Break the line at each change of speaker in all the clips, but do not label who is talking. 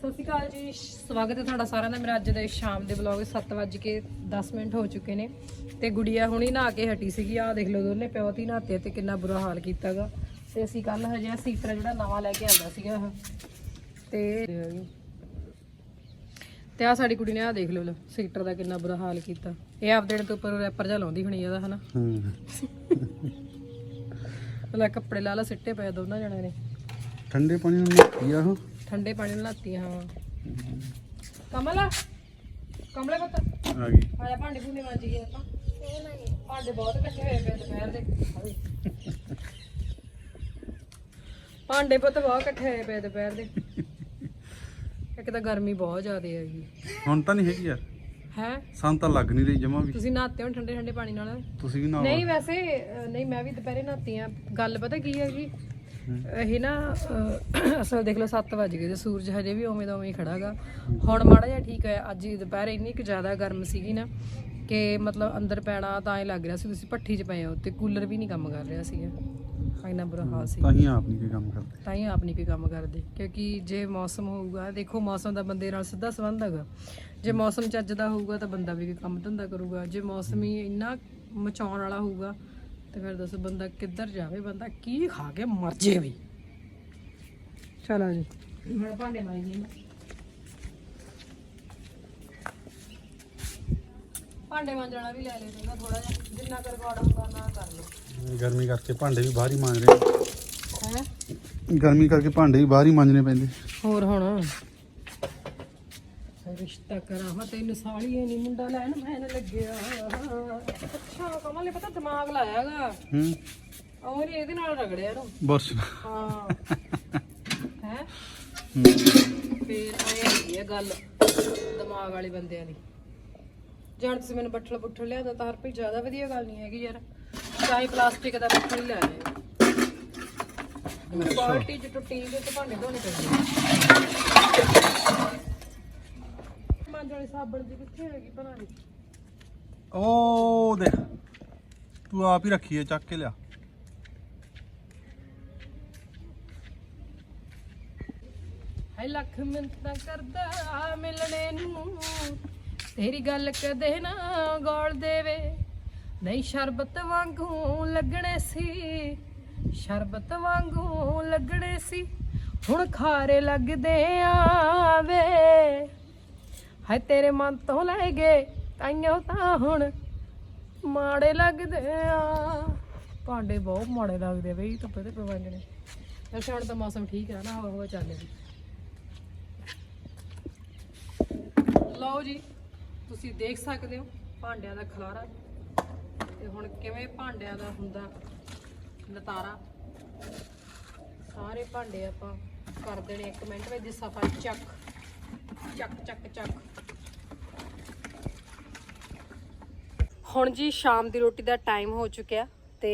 ਸਤਿ ਸ਼੍ਰੀ ਅਕਾਲ ਜੀ ਸਵਾਗਤ ਹੈ ਤੁਹਾਡਾ ਸਾਰਿਆਂ ਦਾ। ਮੇਰਾ ਅੱਜ ਦੇ ਸ਼ਾਮ ਦੇ ਵਲੌਗ 7:10 ਮਿੰਟ ਹੋ ਚੁੱਕੇ ਨੇ ਤੇ ਗੁੜੀਆ ਹੁਣੀ ਨਹਾ ਕੇ ਹਟੀ ਸੀਗੀ। ਆਹ ਦੇਖ ਲਓ ਦੋਨੇ ਪਿਓ ਤੀ ਨਹਾਤੇ ਤੇ ਕਿੰਨਾ ਬੁਰਾ ਹਾਲ ਕੀਤਾਗਾ। ਤੇ ਅਸੀਂ ਕੱਲ ਹਜੇ ਸੀਟਰ ਜਿਹੜਾ ਨਵਾਂ ਲੈ ਕੇ ਆਂਦਾ ਸੀਗਾ ਉਹ ਤੇ ਤੇ ਆ ਸਾਡੀ ਕੁੜੀ ਨੇ ਆ ਦੇਖ ਲਓ ਲਓ ਸੀਟਰ ਦਾ ਕਿੰਨਾ ਬੁਰਾ ਹਾਲ ਕੀਤਾ। ਇਹ ਆਪਦੇ ਤੋਂ ਉੱਪਰ ਰੈਪਰ ਜਿਹਾ ਲਾਉਂਦੀ ਹੋਣੀ ਇਹਦਾ ਹਨਾ?
ਹੂੰ।
ਲੈ ਕੱਪੜੇ ਲਾ ਲਾ ਸਿੱਟੇ ਪਏ ਦੋਨਾਂ ਜਣਿਆਂ ਨੇ।
ਠੰਡੇ ਪਾਣੀ ਨਾਲ ਕੀ ਆ ਉਹ।
ਠੰਡੇ ਪਾਣੀ ਨਾਲ ਨਹਾਤੀ ਹਾਂ। ਕਮਲ ਕਮਲੇ ਪੁੱਤ।
ਆ ਗਈ।
ਆਇਆ ਭਾਂਡੇ ਭੁੰਨੇ ਮਾਂਜੀ ਗਏ ਆਪਾਂ। ਭਾਂਡੇ ਬਹੁਤ ਇਕੱਠੇ ਹੋਏ ਪਏ ਦੁਪਹਿਰ ਦੇ। ਭਾਂਡੇ ਪੁੱਤ ਬਹੁਤ ਇਕੱਠੇ ਹੋਏ ਪਏ ਦੁਪਹਿਰ ਦੇ। ਇੱਕ ਤਾਂ ਗਰਮੀ ਬਹੁਤ ਜ਼ਿਆਦਾ ਹੈਗੀ।
ਹੁਣ ਤਾਂ ਨਹੀਂ ਹੈਗੀ ਯਾਰ।
ਹੈ?
ਸਾਨੂੰ ਤਾਂ ਲੱਗ ਨਹੀਂ ਰਹੀ ਜਮਾ ਵੀ।
ਤੁਸੀਂ ਨਹਾਤੇ ਹੋ ਠੰਡੇ ਠੰਡੇ ਪਾਣੀ ਨਾਲ?
ਤੁਸੀਂ ਵੀ ਨਾ
ਨਹੀਂ ਵੈਸੇ ਨਹੀਂ ਮੈਂ ਵੀ ਦੁਪਹਿਰੇ ਨਹਾਤੀ ਆ। ਗੱਲ ਪਤਾ ਕੀ ਹੈਗੀ? ਇਹ ਨਾ ਅਹ, ਅਸਲ ਦੇਖ ਲਓ 7 ਵਜ ਗਏ ਤੇ ਸੂਰਜ ਹਜੇ ਵੀ ਉਵੇਂ ਦਾ ਉਵੇਂ ਹੀ ਖੜਾਗਾ ਹੁਣ ਮਾੜਾ ਜਿਹਾ ਠੀਕ ਹੈ ਅੱਜ ਹੀ ਦੁਪਹਿਰੇ ਇੰਨੀ ਕੁ ਜ਼ਿਆਦਾ ਗਰਮ ਸੀਗੀ ਨਾ ਕਿ ਮਤਲਬ ਅੰਦਰ ਪੈਣਾ ਤਾਂ ਐ ਲੱਗ ਰਿਹਾ ਸੀ ਤੁਸੀਂ ਭੱਠੀ 'ਚ ਪਏ ਹੋ ਤੇ ਕੂਲਰ ਵੀ ਨਹੀਂ ਕੰਮ ਕਰ ਰਿਹਾ ਸੀਗਾ। ਇੰਨਾ ਬੁਰਾ ਹਾਲ ਸੀ
ਤਾਂ ਹੀ ਆਪ ਨਹੀਂ ਕੋਈ ਕੰਮ ਕਰਦੇ।
ਤਾਂ ਹੀ ਆਪ ਨਹੀਂ ਕੋਈ ਕੰਮ ਕਰਦੇ ਕਿਉਂਕਿ ਜੇ ਮੌਸਮ ਹੋਊਗਾ ਦੇਖੋ ਮੌਸਮ ਦਾ ਬੰਦੇ ਨਾਲ ਸਿੱਧਾ ਸੰਬੰਧ ਹੈਗਾ। ਜੇ ਮੌਸਮ ਚੱਜ ਦਾ ਹੋਊਗਾ ਤਾਂ ਬੰਦਾ ਵੀ ਕੋਈ ਕੰਮ ਧੰਦਾ ਕਰੂਗਾ ਜੇ ਮੌਸਮ ਹੀ ਇੰਨਾ ਮਚਾਉਣ ਵਾਲਾ ਹੋਊਗਾ ਤੇ ਫਿਰ ਦੱਸੋ ਬੰਦਾ ਕਿੱਧਰ ਜਾਵੇ ਬੰਦਾ ਕੀ ਖਾ ਕੇ ਮਰ ਜੇ ਵੀ ਚਲੋ ਜੀ। ਹੁਣ ਭਾਂਡੇ ਮਾਰੀਏ ਭਾਂਡੇ ਮਾਂਜਣਾ ਵੀ ਲੈ ਲਿਓ ਚੰਗਾ ਥੋੜਾ ਜਿਹਾ ਜਿੰਨਾ ਕਰ ਰਿਕਾਰਡ ਹੁੰਦਾ ਨਾ ਕਰ ਲਓ।
ਗਰਮੀ ਕਰਕੇ ਭਾਂਡੇ ਵੀ ਬਾਹਰ ਹੀ ਮਾਂਜ ਰਹੇ
ਹੈ?
ਗਰਮੀ ਕਰਕੇ ਭਾਂਡੇ ਵੀ ਬਾਹਰ ਹੀ ਮਾਂਜਣੇ ਪੈਂਦੇ।
ਹੋਰ ਹੁਣ? ਰਿਸ਼ਤਾ ਕਰਾਂ ਤੈਨੂੰ ਸਾਲੀਏ ਨਹੀਂ ਮੁੰਡਾ ਲੈਣ ਮੈਨ ਲੱਗਿਆ। ਅੱਛਾ ਕਮਲ ਨੇ ਪਤਾ ਦਿਮਾਗ ਲਾਇਆਗਾ
ਹੂੰ।
ਨੀ ਇਹਦੇ ਨਾਲ ਰਗੜਿਆ ਇਹਨੂੰ।
ਬਸ।
ਹਾਂ। ਹੈ। ਫੇਰ ਆਏ ਆ ਗੱਲ ਦਿਮਾਗ ਵਾਲੇ ਬੰਦਿਆਂ ਦੀ। ਜਾਣ ਤੁਸੀਂ ਮੈਨੂੰ ਬੱਠਲ ਬੁੱਠਲ ਲਿਆਦਾ ਤਾਂ ਹਰਪੀ ਜ਼ਿਆਦਾ ਵਧੀਆ ਗੱਲ ਨਹੀਂ ਹੈਗੀ ਯਾਰ। ਚਾਹੇ ਪਲਾਸਟਿਕ ਦਾ ਬੱਠਲ ਹੀ ਲੈ ਆਏ। ਕੁਆਲਿਟੀ ਚ ਟੁੱਟੀ ਤੇ ਭਾਂਡੇ ਧੋਣੇ ਪੈਂਦੇ। ਮਾਂਜਣ ਵਾਲੀ ਸਾਬਣ ਦੀ ਕਿੱਥੇ ਹੈਗੀ ਭਲਾ ਨੀ
ਉਹ ਦੇਖ ਤੂੰ ਆਪ ਹੀ ਰੱਖੀ ਹੈ ਚੱਕ ਕੇ ਲਿਆ।
ਹਾਏ ਲੱਖ ਮਿੰਤਾਂ ਕਰਦਾ ਮਿਲਣੇ ਨੂੰ। ਤੇਰੀ ਗੱਲ ਕਦੇ ਨਾ ਗੋਲ ਦੇਵੇ। ਨਹੀਂ ਸ਼ਰਬਤ ਵਾਂਗੂ ਲੱਗਣੇ ਸੀ। ਸ਼ਰਬਤ ਵਾਂਗੂ ਲੱਗਣੇ ਸੀ। ਹੁਣ ਖਾਰੇ ਲੱਗਦੇ ਆਵੇ। ਹਾਏ ਤੇਰੇ ਮਨ ਤੋਂ ਲੈ ਗਏ ਤਾਈਓ ਤਾਂ ਹੁਣ ਮਾੜੇ ਲੱਗਦੇ ਆ। ਭਾਂਡੇ ਬਹੁਤ ਮਾੜੇ ਲੱਗਦੇ ਬਈ, ਧੁੱਪੇ ਤੇ ਪਵਾਂਜਣੇ ਵੈਸੇ ਹੁਣ ਤਾਂ ਮੌਸਮ ਠੀਕ ਹੈ ਨਾ ਹਵਾ ਹਵਾ ਚੱਲ ਲਓ ਜੀ, ਤੁਸੀਂ ਦੇਖ ਸਕਦੇ ਹੋ ਭਾਂਡਿਆਂ ਦਾ ਖਲਾਰਾ। ਤੇ ਹੁਣ ਕਿਵੇਂ ਭਾਂਡਿਆਂ ਦਾ ਹੁੰਦਾ ਲਤਾਰਾ ਸਾਰੇ ਭਾਂਡੇ ਆਪਾਂ ਕਰ ਦੇਣੇ ਇੱਕ ਮਿੰਟ ਵਿੱਚ ਸਫ਼ਾਈ ਚੱਕ ਚੱਕ ਚੱਕ ਚੱਕ। ਹੁਣ ਜੀ ਸ਼ਾਮ ਦੀ ਰੋਟੀ ਦਾ ਟਾਈਮ ਹੋ ਚੁੱਕਿਆ ਤੇ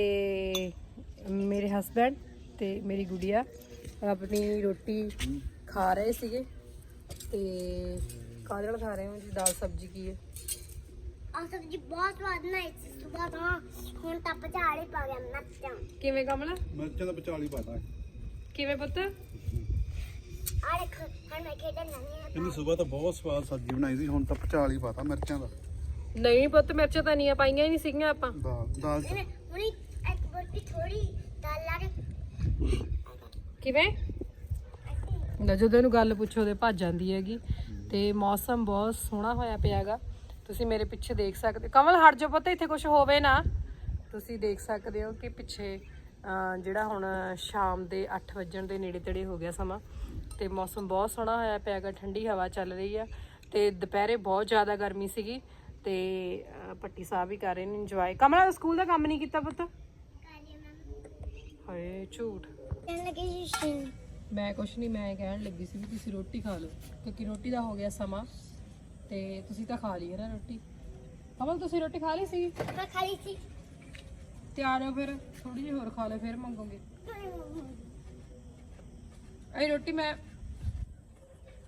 ਮੇਰੇ ਹਸਬੰਡ ਤੇ ਮੇਰੀ ਗੁੜੀਆ ਆਪਣੀ ਰੋਟੀ ਖਾ ਰਹੇ ਸੀਗੇ ਤੇ ਕਾਹਦੇ ਨਾਲ ਖਾ ਰਹੇ ਹੋ ਜੀ ਦਾਲ ਸਬਜ਼ੀ ਕੀ ਹੈ?
ਆ ਸਬਜ਼ੀ ਬਹੁਤ ਸਵਾਦ ਬਣਾਈ ਸੀ ਸੁਬਾਹ ਤੋਂ। ਹੁਣ ਤਾਂ ਪਚਾੜੇ ਪਾ ਗਿਆ ਮਿਰਚਾਂ।
ਕਿਵੇਂ ਕਮਲ?
ਮਿਰਚਾਂ ਦਾ ਵਿਚਾਲੀ ਪਾਤਾ
ਕਿਵੇਂ ਪੁੱਤ?
ਆ ਦੇਖ ਹੁਣ ਮੈਂ ਖੇਡਣ ਨਹੀਂ
ਇਹਨੇ ਸਵੇਰ ਤਾਂ ਬਹੁਤ ਸਵਾਦ ਸਬਜ਼ੀ ਬਣਾਈ ਸੀ ਹੁਣ ਤਾਂ ਵਿਚਾਲੀ ਪਾਤਾ ਮਿਰਚਾਂ ਦਾ।
ਨਹੀਂ ਪੁੱਤ ਮਿਰਚਾਂ ਤਾਂ ਨਹੀਂ ਪਾਈਆਂ ਹੀ ਨਹੀਂ ਸੀਗੀਆਂ ਆਪਾਂ।
ਦਾਲ ਦਾਲ ਚ।
ਇਹਨੇ ਹੁਣੀ ਇੱਕ ਬੋਟੀ ਥੋੜੀ ਦਾਲ ਲਾ ਕੇ
ਕਿਵੇਂ? ਨਾ ਜਦੋਂ ਇਹਨੂੰ ਗੱਲ ਪੁੱਛੋ ਤੇ ਭੱਜ ਜਾਂਦੀ ਹੈਗੀ। ਤੇ ਮੌਸਮ ਬਹੁਤ ਸੋਹਣਾ ਹੋਇਆ ਪਿਆਗਾ। ਤੁਸੀਂ ਮੇਰੇ ਪਿੱਛੇ ਦੇਖ ਸਕਦੇ ਕਮਲ ਹਟ ਜਾਓ ਪਤਾ ਇੱਥੇ ਕੁਝ ਹੋਵੇ ਨਾ। ਤੁਸੀਂ ਦੇਖ ਸਕਦੇ ਹੋ ਕਿ ਪਿੱਛੇ ਜਿਹੜਾ ਹੁਣ ਸ਼ਾਮ ਦੇ 8 ਵਜਣ ਦੇ ਨੇੜੇ ਤੇੜੇ ਹੋ ਗਿਆ ਸਮਾਂ। ਤੇ ਮੌਸਮ ਬਹੁਤ ਸੋਹਣਾ ਹੋਇਆ ਪਿਆਗਾ ਠੰਡੀ ਹਵਾ ਚੱਲ ਰਹੀ ਆ। ਤੇ ਦੁਪਹਿਰੇ ਬਹੁਤ ਜ਼ਿਆਦਾ ਗਰਮੀ ਸੀਗੀ। ਤੇ ਅਹ, ਪੱਟੀ ਸਾਹਿਬ ਵੀ ਕਰ ਰਹੇ ਨੇ ਇੰਜੋਏ ਕਮਲਾ ਸਕੂਲ ਦਾ ਕੰਮ ਨਹੀਂ ਕੀਤਾ ਪੁੱਤ? ਹਾਏ ਝੂਠ।
ਕਹਿਣ ਲੱਗੀ ਸੀ
ਮੈਂ ਕੁਛ ਨਹੀਂ ਮੈਂ ਕਹਿਣ ਲੱਗੀ ਸੀ ਵੀ ਤੁਸੀਂ ਰੋਟੀ ਖਾ ਲਓ ਕਿਉਂਕਿ ਰੋਟੀ ਦਾ ਹੋ ਗਿਆ ਸਮਾਂ ਤੇ ਤੁਸੀਂ ਤਾਂ ਖਾ ਲਈ ਹੈ ਨਾ ਰੋਟੀ। ਕਮਲ ਤੁਸੀਂ ਰੋਟੀ ਖਾ ਲਈ ਸੀ?
ਮੈਂ ਖਾਲੀ ਸੀ।
ਤਿਆਰ ਹੋ ਫਿਰ ਥੋੜੀ ਜਿਹੀ ਹੋਰ ਖਾ ਲਓ ਫਿਰ ਮੰਗੋਗੇ। ਇਹ ਰੋਟੀ ਮੈਂ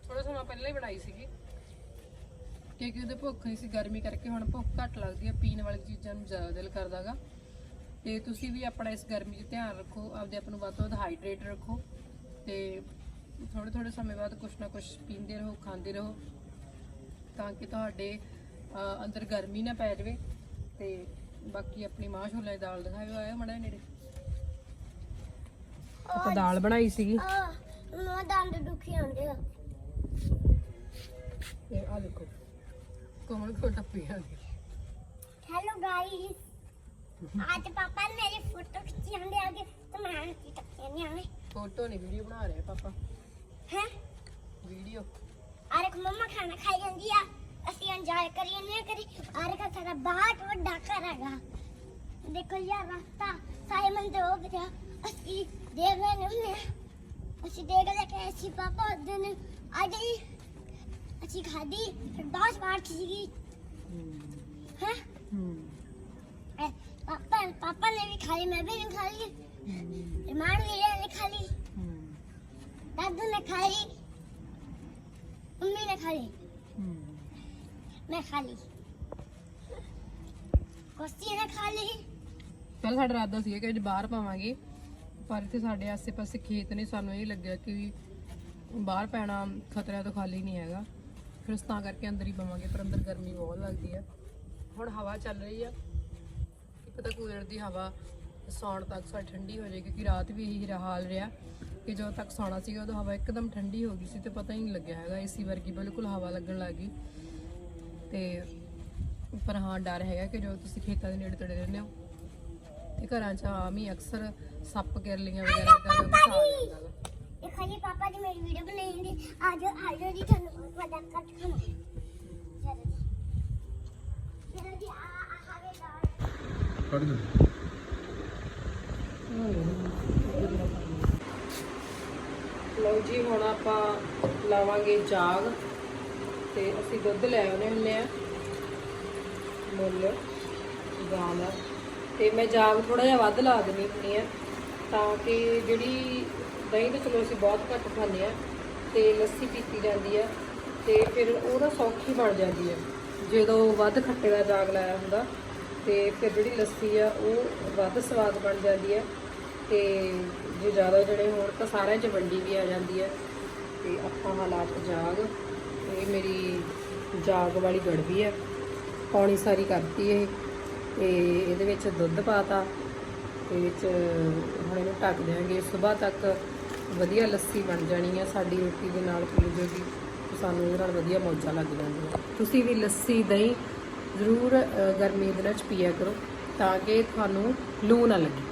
ਥੋੜਾ ਸਮਾਂ ਪਹਿਲਾਂ ਹੀ ਬਣਾਈ ਸੀਗੀ। ਕਿਉਂਕਿ ਉਹਦੇ ਭੁੱਖ ਨਹੀਂ ਸੀ ਗਰਮੀ ਕਰਕੇ ਹੁਣ ਭੁੱਖ ਘੱਟ ਲੱਗਦੀ ਹੈ ਪੀਣ ਵਾਲੀ ਚੀਜ਼ਾਂ ਨੂੰ ਜ਼ਿਆਦਾ ਦਿਲ ਕਰਦਾਗਾ ਤੇ ਤੁਸੀਂ ਵੀ ਆਪਣਾ ਇਸ ਗਰਮੀ 'ਚ ਧਿਆਨ ਰੱਖੋ ਆਪਦੇ ਆਪ ਨੂੰ ਵੱਧ ਤੋਂ ਵੱਧ ਹਾਈਡਰੇਟ ਰੱਖੋ ਤੇ ਥੋੜੇ ਥੋੜੇ ਸਮੇਂ ਬਾਅਦ ਕੁਛ ਨਾ ਕੁਛ ਪੀਂਦੇ ਰਹੋ ਖਾਂਦੇ ਰਹੋ ਤਾਂ ਕਿ ਤੁਹਾਡੇ ਅੰਦਰ ਗਰਮੀ ਨਾ ਪੈ ਜਾਵੇ ਤੇ ਬਾਕੀ ਆਪਣੀ ਮਾਂ ਛੋਲੇ ਦੀ ਦਾਲ ਦਿਖਾਇਓ ਆਇਆ ਮੜਾ ਨੇੜੇ। ਆਪਾਂ ਦਾਲ ਬਣਾਈ ਸੀਗੀ।
ਆ ਮਮਾ ਦੰਦ ਦੁਖੀ ਆਉਂਦੇ ਆ।
ਤੇ ਆ ਦੇਖੋ। ਕੋਮਲ ਕੋ ਟੱਪੀ ਆ ਗਈ।
ਹੈਲੋ ਗਾਇਸ ਅੱਜ ਪਾਪਾ ਨੇ ਮੇਰੀ ਫੋਟੋ ਖਿੱਚੀ ਆਂਦੇ ਆਗੇ ਤੇ ਮੈਂ ਕੀ ਟੱਕੀਆਂ ਨਹੀਂ ਆਵੇਂ
ਫੋਟੋ ਨਹੀਂ ਵੀਡੀਓ ਬਣਾ ਰਿਹਾ ਪਾਪਾ।
ਹੈ?
ਵੀਡੀਓ
ਆਰੇ ਕੋ ਮਮਾ ਖਾਣਾ ਖਾਈ ਜਾਂਦੀ ਆ। ਅਸੀਂ ਇੰਜੋਏ ਕਰੀ ਨਹੀਂ ਕਰੀ ਆਰੇ ਕਾ ਸਾਡਾ ਬਹੁਤ ਵੱਡਾ ਘਰ ਹੈਗਾ। ਦੇਖੋ ਯਾਰ ਰਸਤਾ ਸਾਰੇ ਮੰਦੇ ਹੋ ਗਿਆ। ਅਸੀਂ ਦੇਖ ਰਹੇ ਨੇ ਅਸੀਂ ਦੇਖ ਲੈ ਕੇ ਅਸੀਂ ਪਾਪਾ ਦਿਨ ਅੱਜ ਹੀ ਅਸੀਂ ਖਾਧੀ ਫਿਰ ਬਹੁਤ ਵਾਰ ਸੀਗੀ ਹੈ? ਪਾਪਾ ਪਾਪਾ ਨੇ ਵੀ ਖਾਈ ਮੈਂ ਵੀ ਨਹੀਂ ਖਾਈ ਮਾਂ ਵੀਰੇ ਨੇ ਖਾਈ ਦਾਦੂ ਨੇ ਖਾਈ
ਮੰਮੀ
ਨੇ ਖਾਈ ਮੈਂ ਖਾਲੀ। ਕੋਸਤੀ ਨੇ ਖਾਲੀ।
ਪਹਿਲਾਂ ਸਾਡਾ ਇਰਾਦਾ ਸੀ ਕਿ ਅੱਜ ਬਾਹਰ ਪਾਵਾਂਗੇ ਪਰ ਇੱਥੇ ਸਾਡੇ ਆਸ-ਪਾਸੇ ਖੇਤ ਨੇ ਸਾਨੂੰ ਇਹ ਲੱਗਿਆ ਕਿ ਬਾਹਰ ਪੈਣਾ ਖਤਰਾ ਤੋਂ ਖਾਲੀ ਨਹੀਂ ਹੈਗਾ। ਫਿਰ ਅਸੀਂ ਤਾਂ ਕਰਕੇ ਅੰਦਰ ਹੀ ਪਾਵਾਂਗੇ ਪਰ ਅੰਦਰ ਗਰਮੀ ਬਹੁਤ ਲੱਗਦੀ ਆ। ਹੁਣ ਹਵਾ ਚੱਲ ਰਹੀ ਆ। ਇੱਕ ਤਾਂ ਕੂਲਰ ਦੀ ਹਵਾ ਸੌਣ ਤੱਕ ਸਾਡੀ ਠੰਡੀ ਹੋ ਜਾਏ ਕਿਉਂਕਿ ਰਾਤ ਵੀ ਇਹੀ ਹਾਲ ਰਿਹਾ ਕਿ ਜਦੋਂ ਤੱਕ ਸੌਣਾ ਸੀਗਾ, ਉਦੋਂ ਹਵਾ ਇੱਕਦਮ ਠੰਡੀ ਹੋ ਗਈ ਸੀ ਤੇ ਪਤਾ ਹੀ ਨਹੀਂ ਲੱਗਿਆ ਹੈਗਾ, ਏਸੀ ਵਰਗੀ ਬਿਲਕੁਲ ਹਵਾ ਲੱਗਣ ਲੱਗ ਗਈ। ਤੇ ਪਰ ਹਾਂ, ਡਰ ਹੈਗਾ ਕਿ ਜਦੋਂ ਤੁਸੀਂ ਖੇਤਾਂ ਦੇ ਨੇੜੇ ਤੇੜੇ ਰਹਿੰਦੇ ਹੋ ਤੇ ਘਰਾਂ 'ਚ ਆਮ ਹੀ ਅਕਸਰ ਸੱਪ, ਕਿਰਲੀਆਂ ਵਗੈਰਾ ਦਾ ਕੁਛ ਆ ਜਾਂਦਾ
ਦੇਖੋ ਪਾਪਾ ਜੀ ਮੇਰੀ ਵੀਡੀਓ ਬਣਾਈ ਹੁੰਦੀ। ਆਜੋ ਆਜੋ ਜੀ ਤੁਹਾਨੂੰ ਬਹੁਤ
ਵੱਡਾ ਕੱਟ
ਲਓ ਜੀ ਹੁਣ ਆਪਾਂ ਲਾਵਾਂਗੇ ਜਾਗ। ਤੇ ਅਸੀਂ ਦੁੱਧ ਲੈ ਆਉਨੇ ਹੁੰਨੇ ਆ। ਮੁੱਲ ਗਾਂ ਤੇ ਮੈਂ ਜਾਗ ਥੋੜਾ ਜਿਹਾ ਵੱਧ ਲਾ ਦਿੰਨੀ ਹੁੰਨੀ ਆ। ਤਾਂ ਕਿ ਜਿਹੜੀ ਦਹੀਂ ਤਾਂ ਚਲੋ ਅਸੀਂ ਬਹੁਤ ਘੱਟ ਖਾਂਦੇ ਆ ਤੇ ਲੱਸੀ ਪੀਤੀ ਜਾਂਦੀ ਆ ਤੇ ਫਿਰ ਉਹ ਨਾ ਸੌਖੀ ਬਣ ਜਾਂਦੀ ਆ ਜਦੋਂ ਵੱਧ ਖੱਟੇ ਦਾ ਜਾਗ ਲਾਇਆ ਹੁੰਦਾ ਤੇ ਫਿਰ ਜਿਹੜੀ ਲੱਸੀ ਆ ਉਹ ਵੱਧ ਸਵਾਦ ਬਣ ਜਾਂਦੀ ਆ ਤੇ ਜੇ ਜ਼ਿਆਦਾ ਜਣੇ ਹੋਣ ਤਾਂ ਸਾਰਿਆਂ 'ਚ ਵੰਡੀ ਵੀ ਆ ਜਾਂਦੀ ਹੈ ਤੇ ਆਪਾਂ ਹਾਲਾਤ ਜਾਗ ਇਹ ਮੇਰੀ ਜਾਗ ਵਾਲੀ ਗੜਵੀ ਹੈ। ਪੌਣੀ ਸਾਰੀ ਕਰਤੀ ਇਹ ਤੇ ਇਹਦੇ ਵਿੱਚ ਦੁੱਧ ਪਾਤਾ ਤੇ ਵਿੱਚ ਹੁਣ ਇਹਨੂੰ ਢੱਕ ਦੇਵਾਂਗੇ ਸਵੇਰ ਤੱਕ ਵਧੀਆ ਲੱਸੀ ਬਣ ਜਾਣੀ ਹੈ ਸਾਡੀ ਰੋਟੀ ਦੇ ਨਾਲ ਪੀ ਜੂਗੀ ਸਾਨੂੰ ਇਹਦੇ ਨਾਲ ਵਧੀਆ ਮੌਜਾ ਲੱਗ ਜਾਂਦੀਆਂ। ਤੁਸੀਂ ਵੀ ਲੱਸੀ, ਦਹੀਂ ਜ਼ਰੂਰ ਗਰਮੀ ਦੇ ਵਿੱਚ ਪੀਆ ਕਰੋ ਤਾਂ ਕਿ ਤੁਹਾਨੂੰ ਲੂ ਨਾ ਲੱਗੇ।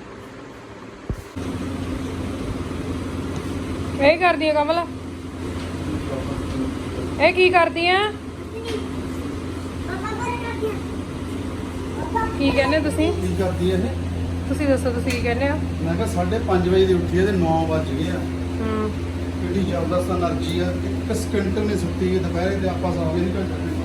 ਇਹ ਕਰਦੀ ਆ ਕਮਲ? ਇਹ ਕੀ ਕਰਦੀ ਆ? ਕੀ ਕਹਿੰਦੇ ਤੁਸੀਂ?
ਕੀ ਕਰਦੀ ਹੈ ਇਹ?
ਤੁਸੀਂ ਦੱਸੋ ਤੁਸੀਂ ਕੀ ਕਹਿੰਦੇ ਆ
ਮੈਂ ਕਿਹਾ 5:30 ਵਜੇ ਦੀ ਉੱਠੀ ਆ ਤੇ 9 ਵੱਜ ਗਏ ਆ।
ਹੂੰ।
ਕਿੰਨੀ ਜ਼ਬਰਦਸਤ એનર્ਜੀ ਆ। ਇੱਕ ਸਕਿੰਟ ਨਹੀਂ ਸੁੱਤੀ ਦੁਪਹਿਰੇ ਤੇ ਆਪਾਂ ਸਾਵੇਂ ਨਹੀਂ ਘੰਟਾ।